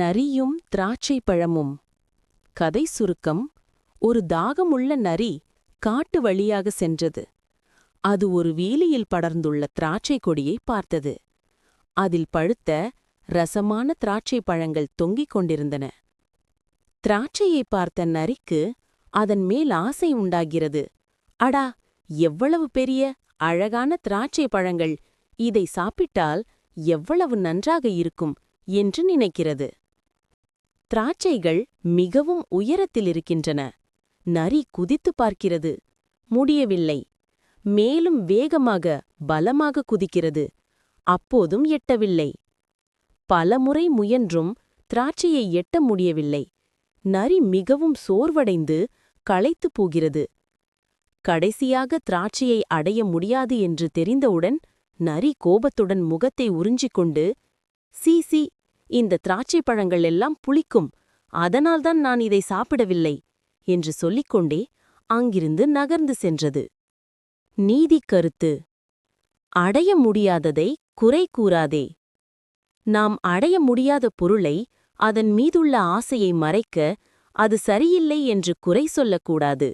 நரியும் திராட்சை பழமும் கதை சுருக்கம் ஒரு தாகமுள்ள நரி காட்டு வழியாக சென்றது. அது ஒரு வேலியில் படர்ந்துள்ள திராட்சை கொடியை பார்த்தது. அதில் பழுத்த ரசமான திராட்சை பழங்கள் தொங்கிக் கொண்டிருந்தன. திராட்சையை பார்த்த நரிக்கு அதன் மேல் ஆசை உண்டாகிறது. அடா எவ்வளவு பெரிய அழகான திராட்சை பழங்கள். இதை சாப்பிட்டால் எவ்வளவு நன்றாக இருக்கும் என்று நினைக்கிறது. திராட்சைகள் மிகவும் உயரத்தில் இருக்கின்றன நரி குதித்து பார்க்கிறது. முடியவில்லை. மேலும் வேகமாக பலமாக குதிக்கிறது. அப்போதும் எட்டவில்லை. பலமுறை முயன்றும் திராட்சையை எட்ட முடியவில்லை. நரி மிகவும் சோர்வடைந்து களைத்துப் போகிறது. கடைசியாக திராட்சையை அடைய முடியாது என்று தெரிந்தவுடன் நரி கோபத்துடன் முகத்தை உறிஞ்சிக் கொண்டு சி இந்த திராட்சை பழங்கள் எல்லாம் புளிக்கும் அதனால்தான் நான் இதை சாப்பிடவில்லை என்று சொல்லிக்கொண்டே அங்கிருந்து நகர்ந்து சென்றது. நீதி கருத்து. அடைய முடியாததை குறை கூறாதே. நாம் அடைய முடியாத பொருளை அதன் மீதுள்ள ஆசையை மறைக்க அது சரியில்லை என்று குறை சொல்லக்கூடாது.